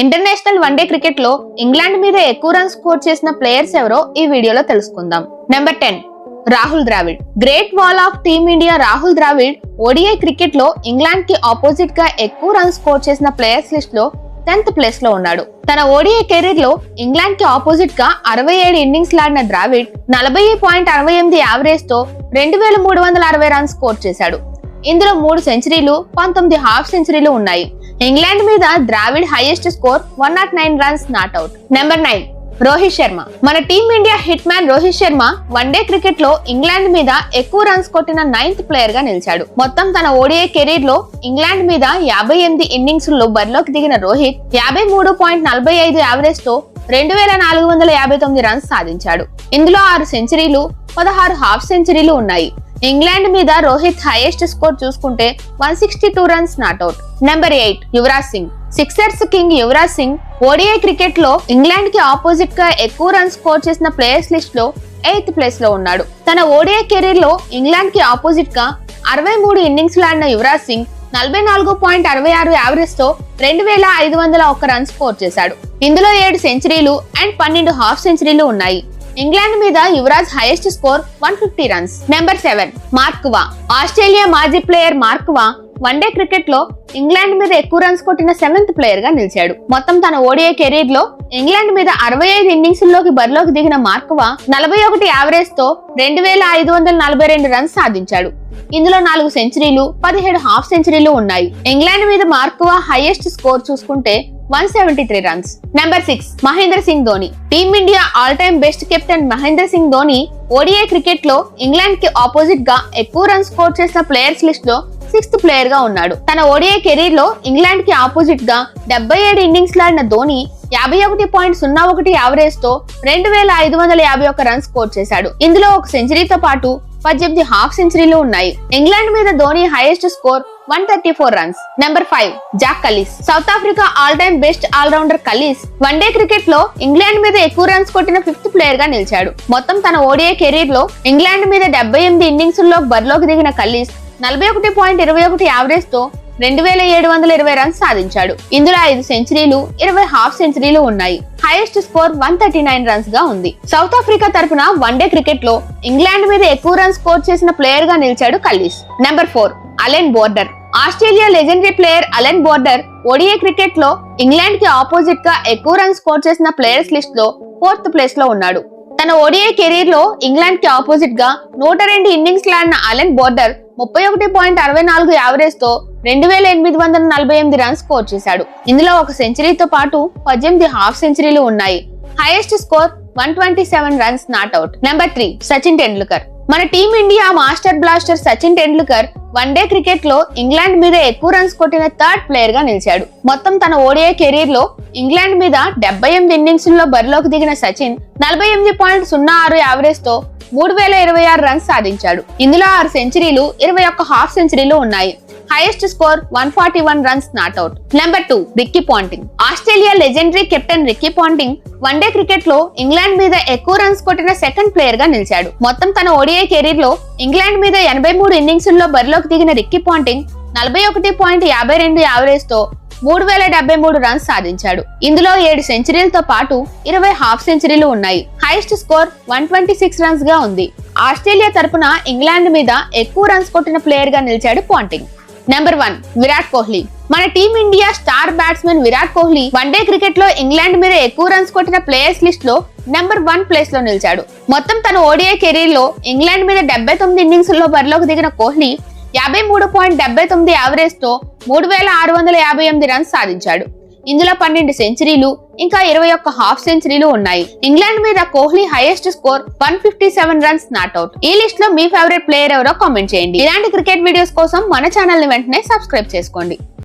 International one day క్రికెట్లో England మీద ఎక్కువ రన్స్ స్కోర్ చేసిన ప్లేయర్స్ ఎవరో ఈ వీడియోలో తెలుసుకుందాం. Number ten Rahul Dravid. Great wall of team India Rahul Dravid ODI క్రికెట్లో ఇంగ్లాండ్కి ఆపోజిట్గా ఎక్కువ రన్స్ స్కోర్ చేసిన ప్లేయర్స్ లిస్ట్లో టెన్త్ ప్లేస్లో ఉన్నాడు. తన ఓడిఐ కెరీర్లో ఇంగ్లాండ్కి ఆపోజిట్గా అరవై ఏడు ఇన్నింగ్స్ లాడిన ద్రావిడ్ నలభై పాయింట్ అరవై ఎనిమిది యావరేజ్తో రెండు వేల మూడు వందల అరవై రన్స్ స్కోర్ చేశాడు. ఇందులో మూడు సెంచరీలు పంతొమ్మిది హాఫ్ సెంచరీలు ఉన్నాయి. ఇంగ్లాండ్ మీద Dravid highest score one not nine runs not out. Number nine Rohit Sharma. మన team India hit man Rohit Sharma one day క్రికెట్లో ఇంగ్లాండ్ మీద ఎక్కువ రన్స్ కొట్టిన నైన్త్ ప్లేయర్గా నిలిచాడు. మొత్తం తన ఓడిఐ కెరీర్లో ఇంగ్లాండ్ మీద యాభై ఎనిమిది ఇన్నింగ్స్లో బరిలోకి దిగిన రోహిత్ యాభై మూడు పాయింట్ నలభై ఐదు యావరేజ్తో రెండు వేల నాలుగు వందల యాభై తొమ్మిది రన్స్ సాధించాడు. ఇందులో ఆరు సెంచరీలు పదహారు హాఫ్ సెంచరీలు ఉన్నాయి. ఇంగ్లాండ్ మీద రోహిత్ హైయెస్ట్ స్కోర్ చూసుకుంటే one sixty two runs not out number eight Yuvraj Singh sixers king Yuvraj Singh ODI క్రికెట్లో ఇంగ్లాండ్కి ఆపోజిట్గా ఎక్కువ రన్స్ స్కోర్ చేసిన ప్లేయర్స్ లిస్ట్లో ఎయిత్ ప్లేస్లో ఉన్నాడు. తన ఓడిఐ కెరీర్లో ఇంగ్లాండ్కి ఆపోజిట్గా అరవై మూడు ఇన్నింగ్స్ ఆడిన యువరాజ్ సింగ్ నలభై నాలుగు పాయింట్ అరవై ఆరు యావరేజ్తో రెండు వేల ఐదు వందల ఒక్క రన్ స్కోర్ చేశాడు. ఇందులో ఏడు సెంచరీలు అండ్ పన్నెండు హాఫ్ సెంచరీలు ఉన్నాయి. ఇంగ్లాండ్ మీద Yuvraj highest score one fifty runs number seven Mark Waugh Australia మాజీ player Mark Waugh one day క్రికెట్లో ఇంగ్లాండ్ మీద ఎక్కువ రన్స్ కొట్టిన సెవెంత్ ప్లేయర్గా నిలిచాడు. మొత్తం తన ఓడిఐ కెరీర్లో ఇంగ్లాండ్ మీద అరవై ఐదు ఇన్నింగ్స్లోకి బరిలోకి దిగిన మార్క్వా నలభై ఒకటి యావరేజ్తో రెండు వేల ఐదు వందల నలభై రెండు రన్స్ సాధించాడు. ఇందులో నాలుగు సెంచరీలు పదిహేడు హాఫ్ సెంచరీలు ఉన్నాయి. ఇంగ్లాండ్ మీద మార్క్వా హైయెస్ట్ స్కోర్ చూసుకుంటే one seventy three runs number six Mahendra Singh Dhoni. Team India all time best captain Mahendra Singh Dhoni ODI క్రికెట్లో ఇంగ్లాండ్కి ఆపోజిట్గా ఎక్కువ రన్స్ స్కోర్ చేసిన ప్లేయర్స్ లిస్ట్లో సిక్స్త్ ప్లేయర్గా ఉన్నాడు. తన ఓడిఐ కెరీర్లో ఇంగ్లాండ్కి ఆపోజిట్గా డెబ్బై ఏడు ఇన్నింగ్స్ లాడిన ధోని యాభై ఒకటి పాయింట్ సున్నా ఒకటి యావరేజ్తో రెండు వేల ఐదు వందల యాభై ఒక్క రన్స్ స్కోర్ చేశాడు. ఇందులో ఒక సెంచరీతో పాటు పద్దెనిమిది హాఫ్ సెంచరీలు ఉన్నాయి. ఇంగ్లాండ్ మీద Dhoni highest score one thirty four runs. Number five Jack Kallis. South Africa all time best all rounder Kallis one day క్రికెట్లో ఇంగ్లాండ్ మీద ఎక్కువ రన్స్ కొట్టిన ఫిఫ్త్ ప్లేయర్గా నిలిచాడు. మొత్తం తన ఓడిఐ కెరీర్లో ఇంగ్లాండ్ మీద డెబ్బై ఎనిమిది ఇన్నింగ్స్లో బరిలోకి దిగిన కలీస్ నలభై ఒకటి పాయింట్ ఇరవై ఒకటి యావరేజ్తో రెండు వేల ఏడు వందల ఇరవై రన్స్ సాధించాడు. ఇందులో ఐదు సెంచరీలు ఇరవై హాఫ్ సెంచరీలు ఉన్నాయి. Highest score one thirty nine రన్స్గా ఉంది. సౌత్ ఆఫ్రికా తరపున వన్డే క్రికెట్లో ఇంగ్లాండ్ మీద ఎక్కువ రన్స్ స్కోర్ చేసిన ప్లేయర్గా నిలిచాడు Kallis. Number four Allan Border. Australia legendary player Allan Border ODI క్రికెట్లో ఇంగ్లాండ్కి ఆపోజిట్గా ఎక్కువ రన్స్ స్కోర్ చేసిన ప్లేయర్స్ లిస్ట్లో ఫోర్త్ ప్లేస్లో ఉన్నాడు. తన ఓడిఐ కెరీర్లో ఇంగ్లాండ్కి ఆపోజిట్గా నూట రెండు ఇన్నింగ్స్ లాడిన అలెన్ బోర్డర్ ముప్పై ఒకటి పాయింట్ అరవై నాలుగు యావరేజ్తో రెండు వేల ఎనిమిది వందల నలభై ఎనిమిది రన్స్ స్కోర్ చేశాడు. ఇందులో ఒక సెంచరీతో పాటు పద్దెనిమిది హాఫ్ సెంచరీలు ఉన్నాయి. Highest score one twenty seven runs not out. Number three Sachin Tendulkar. మన team India master blaster Sachin Tendulkar one day క్రికెట్లో ఇంగ్లాండ్ మీద ఎక్కువ రన్స్ కొట్టిన థర్డ్ ప్లేయర్గా నిలిచాడు. మొత్తం తన ఓడిఐ కెరీర్లో ఇంగ్లాండ్ మీద డెబ్బై ఎనిమిది ఇన్నింగ్స్లో బరిలోకి దిగిన సచిన్ నలభై ఎనిమిది పాయింట్ సున్నా ఆరు యావరేజ్తో మూడు వేల ఇరవై ఆరు రన్స్ సాధించాడు. ఇందులో ఆరు సెంచరీలు ఇరవై ఒక్క హాఫ్ సెంచరీలు ఉన్నాయి. Highest score one forty one runs not out. Number two Ricky Ponting. Australia legendary captain Ricky Ponting one day క్రికెట్లో ఇంగ్లాండ్ మీద ఎక్కువ రన్స్ కొట్టిన సెకండ్ ప్లేయర్గా నిలిచాడు. మొత్తం తన ఓడిఐ కెరీర్లో ఇంగ్లాండ్ మీద ఎనభై మూడు ఇన్నింగ్స్లో బరిలోకి దిగిన రిక్కీ పాంటింగ్ నలభై ఒకటి పాయింట్ యాభై రెండు యావరేజ్తో మూడు వేల డెబ్బై మూడు రన్స్ సాధించాడు. ఇందులో ఏడు సెంచరీలతో పాటు ఇరవై హాఫ్ సెంచరీలు ఉన్నాయి. Highest score one twenty six రన్స్గా ఉంది. ఆస్ట్రేలియా తరపున ఇంగ్లాండ్ మీద ఎక్కువ రన్స్ కొట్టిన ప్లేయర్గా నిలిచాడు Ponting. Number one Virat Kohli. మన team India star batsmen Virat Kohli one day క్రికెట్లో ఇంగ్లాండ్ మీద ఎక్కువ రన్స్ కొట్టిన ప్లేయర్స్ లిస్ట్లో నెంబర్ వన్ ప్లేస్లో నిలిచాడు. మొత్తం తన ఓడిఐ కెరీర్లో ఇంగ్లాండ్ మీద డెబ్బై తొమ్మిది ఇన్నింగ్స్లో బరిలోకి దిగిన కోహ్లీ యాభై మూడు పాయింట్ డెబ్బై తొమ్మిది యావరేజ్తో మూడు వేల ఆరు వందల యాభై ఎనిమిది రన్స్ సాధించాడు. ఇందులో పన్నెండు సెంచరీలు ఇంకా ఇరవై ఒక్క హాఫ్ సెంచరీలు ఉన్నాయి. ఇంగ్లాండ్ మీద Kohli highest score one fifty seven runs not out. ఈ లిస్ట్లో మీ ఫేవరెట్ ప్లేయర్ ఎవరో కామెంట్ చేయండి. ఇలాంటి క్రికెట్ వీడియోస్ కోసం మన ఛానల్ని వెంటనే సబ్స్క్రైబ్ చేసుకోండి.